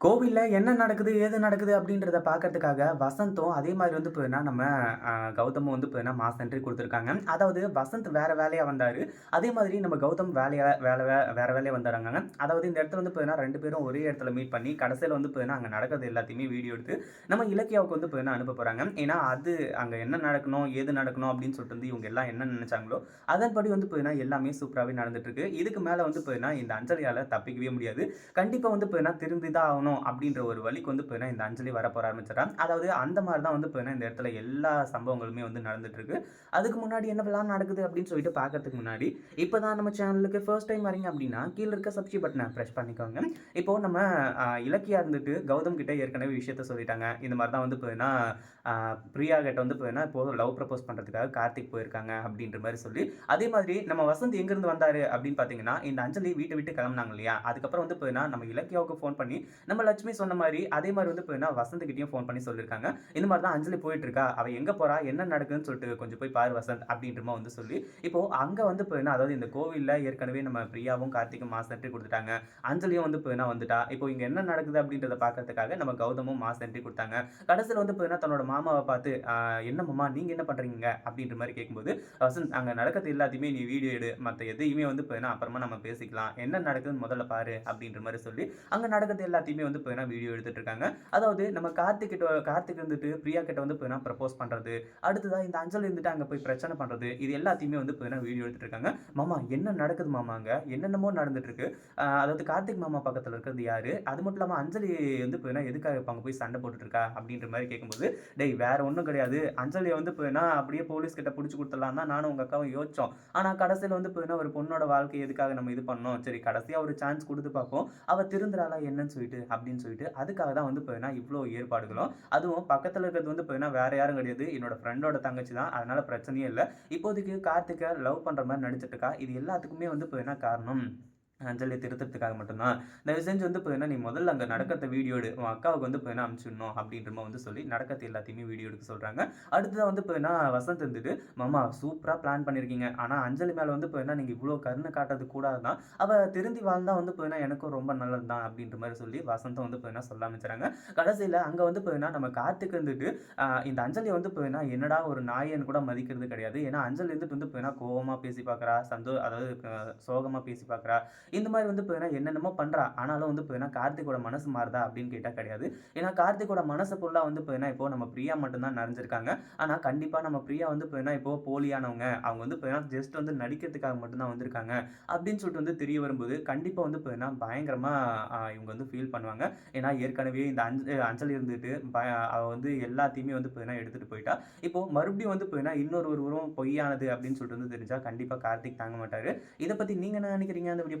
கோவிலில் என்ன நடக்குது, ஏது நடக்குது அப்படின்றத பார்க்கறதுக்காக வசந்தும், அதே மாதிரி வந்து பார்த்தீங்கன்னா, நம்ம கௌதமும் வந்து பார்த்தீங்கன்னா, மாஸ் என்ட்ரி கொடுத்துருக்காங்க அதாவது வசந்த் வேறு வேலையாக வந்தார் அதே மாதிரி நம்ம கௌதம் வேலையாக வேலை வே வேறு வேலையாக வந்துர்றாங்கங்க. அதாவது இந்த இடத்துல வந்து பார்த்தீங்கன்னா, 2 பேரும் ஒரே இடத்துல மீட் பண்ணி, கடைசியில் வந்து பார்த்தீங்கன்னா, அங்கே நடக்கிறது எல்லாத்தையுமே வீடியோ எடுத்து, நம்ம இலக்கியாவுக்கு வந்து பார்த்தீங்கன்னா அனுப்ப போகிறாங்க ஏன்னா, அது அங்கே என்ன நடக்கணும், ஏது நடக்கணும் அப்படின்னு சொல்லிட்டு வந்து இவங்க எல்லாம் என்ன நினச்சாங்களோ அதன்படி வந்து பார்த்தீங்கன்னா, எல்லாமே சூப்பராகவே நடந்துட்டுருக்கு. இதுக்கு மேலே வந்து பார்த்தீங்கன்னா, இந்த அஞ்சலியால் தப்பிக்கவே முடியாது. கண்டிப்பாக வந்து பார்த்தீங்கன்னா, திருந்தி தான் ஆவணும் அப்படின்ற ஒரு வழிக்கு வந்து பார்த்தீங்கன்னா, இந்த அஞ்சலி வரப்போற ஆரம்பிச்சுர்றா. அதாவது அந்த மாதிரி தான் வந்து பார்த்தீங்கன்னா, இந்த இடத்துல எல்லா சம்பவங்களுமே வந்து நடந்துட்டுருக்கு. அதுக்கு முன்னாடி என்னவெல்லாம் நடக்குது அப்படின்னு சொல்லிட்டு பார்க்கறதுக்கு முன்னாடி, இப்போ தான் நம்ம சேனலுக்கு ஃபர்ஸ்ட் டைம் வரீங்க அப்படின்னா, கீழே இருக்க சப்ஸ்கிரைப் பட்டனை ப்ரெஸ் பண்ணிக்கோங்க. இப்போ நம்ம இலக்கியா இருந்துட்டு கௌதம் கிட்ட ஏற்கனவே விஷயத்த சொல்லிட்டாங்க. இந்த மாதிரி தான் வந்து பார்த்தீங்கன்னா, பிரியா கிட்ட வந்து பார்த்தீங்கன்னா, இப்போ லவ் ப்ரப்போஸ் பண்ணுறதுக்காக கார்த்திக் போயிருக்காங்க அப்படின்ற மாதிரி சொல்லி, அதே மாதிரி நம்ம வசந்த் எங்கேருந்து வந்தார் அப்படின்னு பார்த்தீங்கன்னா, இந்த அஞ்சலி வீட்டை விட்டு கிளம்புனாங்க இல்லையா? அதுக்கப்புறம் வந்து பார்த்தீங்கன்னா, நம்ம இலக்கியாவுக்கு ஃபோன் பண்ணி, நம்ம லட்சுமி சொன்ன மாதிரி அதே மாதிரி வந்து பார்த்தீங்கன்னா, வசந்த் கிட்டயும் ஃபோன் பண்ணி சொல்லியிருக்காங்க. இந்த மாதிரி தான் அஞ்சலி போயிட்டுருக்கா. அவ எங்க போறா? என்ன நடக்குதுன்னு சொல்லிட்டு கொஞ்சம் போய் பாரு வசந்த் அப்படின்றமா வந்து சொல்லி, இப்போ அங்க வந்து பார்த்தீங்கன்னா, அதாவது இந்த கோவில்ல ஏற்கனவே நம்ம பிரியாவும், கார்த்திக்கும் மாஸ் என்ட்ரி கொடுத்துட்டாங்க அஞ்சலியும் வந்து பார்த்தீங்கன்னா வந்துட்டா. இப்போ இங்க என்ன நடக்குது அப்படின்றத பார்க்கறதுக்காக நம்ம கௌதமும் மாஸ் என்ட்ரி கொடுத்தாங்க கடைசியில் வந்து பார்த்தீங்கன்னா, தன்னோட மாமாவை பார்த்து, என்ன மாமா நீங்க என்ன பண்றீங்க?" அப்படின்ற மாதிரி கேட்கும்போது, "வசந்த் அங்க நடக்கிறது எல்லாத்தையுமே நீ வீடியோ எடு. மற்ற எதையுமே வந்து பார்த்தீங்கன்னா, அப்புறமா நம்ம பேசிக்கலாம். என்ன நடக்குதுன்னு முதல்ல பாரு." அப்படின்ற மாதிரி சொல்லி, அங்க நடக்கிறது எல்லாத்தையுமே வந்து பார்த்தீங்கன்னா, வீடியோ எடுத்துட்டு இருக்காங்க. அதாவது நம்ம கார்த்திக் கிட்ட கார்த்திக் இருந்துட்டு பிரியா கிட்ட வந்து பார்த்தீங்கன்னா, ப்ரப்போஸ் பண்ணுறது அடுத்ததாக இந்த அஞ்சலி இருந்துட்டு அங்கே போய் பிரச்சனை பண்றது. இது எல்லாத்தையுமே வந்து பார்த்தீங்கன்னா, வீடியோ எடுத்துட்டு இருக்காங்க. "மாமா என்ன நடக்குது மாமாங்க என்னென்னமோ நடந்துட்டுருக்கு. அதாவது கார்த்திக் மாமா பக்கத்தில் இருக்கிறது யாரு? அது மட்டும் இல்லாமல் அஞ்சலி வந்து பார்த்தீங்கன்னா, எதுக்காக இப்ப போய் சண்டை போட்டுட்டு இருக்கா?" அப்படின்ற மாதிரி கேட்கும்போது, "டேய் வேற ஒன்றும் கிடையாது. அஞ்சலியை வந்து பார்த்தீங்கன்னா, அப்படியே போலீஸ் கிட்ட பிடிச்சி கொடுத்துடலாம் தான் நானும் உங்கள் அக்காவும் யோசிச்சோம். ஆனால் கடைசியில் வந்து பார்த்தீங்கன்னா, ஒரு பொண்ணோட வாழ்க்கை எதுக்காக நம்ம இது பண்ணோம்? சரி கடைசியாக ஒரு சான்ஸ் கொடுத்து பார்ப்போம். அவள் திருந்துறாளா என்னன்னு சொல்லிட்டு." அப்படின்னு சொல்லிட்டு, அதுக்காக தான் வந்து பார்த்தீங்கன்னா, இவ்வளோ ஏற்பாடுகளும். அதுவும் பக்கத்தில் இருக்கிறது வந்து பார்த்தீங்கன்னா, வேற யாரும் கிடையாது. என்னோட ஃப்ரெண்டோட தங்கச்சி தான். அதனால பிரச்சனையே இல்லை இப்போதைக்கு கார்த்திகை லவ் பண்ணுற மாதிரி நடிச்சிட்டு இருக்கா. இது எல்லாத்துக்குமே வந்து பார்த்தீங்கன்னா காரணம், அஞ்சலி திருத்துறதுக்காக மட்டும்தான் தயவு செஞ்சு வந்து பார்த்தீங்கன்னா, நீ முதல்ல அங்கே நடக்கிறத வீடியோ எடு. உன் அக்காவுக்கு வந்து பார்த்தீங்கன்னா அனுப்பிச்சிடணும் அப்படின்ற மாரி வந்து சொல்லி, நடக்கிறது எல்லாத்தையுமே வீடியோ எடுக்க சொல்கிறாங்க அடுத்ததா வந்து பார்த்தீங்கன்னா, வசந்த் இருந்துட்டு, "மாமா சூப்பராக பிளான் பண்ணியிருக்கீங்க. ஆனால் அஞ்சலி மேலே வந்து பார்த்தீங்கன்னா, நீங்கள் இவ்வளோ கருணை காட்டுறது கூடாது தான். அவள் திருந்தி வாழ்ந்தா வந்து பார்த்தீங்கன்னா, எனக்கும் ரொம்ப நல்லது தான்." அப்படின்ற மாதிரி சொல்லி வசந்தம் வந்து பார்த்தீங்கன்னா, சொல்ல ஆரம்பிச்சுறாங்க. கடைசியில் அங்கே வந்து பார்த்தீங்கன்னா, நம்ம கார்த்திக் இருந்துட்டு, இந்த அஞ்சலிய வந்து பார்த்தீங்கன்னா, என்னடா ஒரு நாயன்னு கூட மதிக்கிறது கிடையாது. ஏன்னா அஞ்சலி இருந்துட்டு வந்து பார்த்தீங்கன்னா, கோபமாக பேசி பார்க்குறா. சந்தோ அதாவது சோகமாக பேசி பார்க்குறா. இந்த மாதிரி வந்து பார்த்தீங்கன்னா, என்னென்னமோ பண்றா. ஆனாலும் வந்து பார்த்தீங்கன்னா, கார்த்திக்கோட மனசு மாறுதா அப்படின்னு கேட்டால் கிடையாது. ஏன்னா கார்த்திகோட மனசு பொருளாக வந்து பார்த்தீங்கன்னா, இப்போ நம்ம பிரியா மட்டும்தான் நிறைஞ்சிருக்காங்க. ஆனால் கண்டிப்பாக நம்ம பிரியா வந்து பார்த்தீங்கன்னா, இப்போ போலியானவங்க. அவங்க வந்து பார்த்தீங்கன்னா, ஜஸ்ட் வந்து நடிக்கிறதுக்காக மட்டும்தான் வந்திருக்காங்க. அப்படின்னு சொல்லிட்டு வந்து தெரிய வரும்போது, கண்டிப்பாக வந்து பார்த்தீங்கன்னா, பயங்கரமா இவங்க வந்து ஃபீல் பண்ணுவாங்க. ஏன்னா ஏற்கனவே இந்த அஞ்சு அஞ்சலி இருந்துட்டு, ப அவ வந்து எல்லாத்தையுமே வந்து பார்த்தீங்கன்னா, எடுத்துட்டு போயிட்டா. இப்போ மறுபடியும் வந்து பார்த்தீங்கன்னா, இன்னொரு ஒரு உருவம் பொய்யானது அப்படின்னு சொல்லிட்டு வந்து தெரிஞ்சா, கண்டிப்பாக கார்த்திக் தாங்க மாட்டாரு. இதை பத்தி நீங்க என்ன நினைக்கிறீங்க? அந்த வீடியோ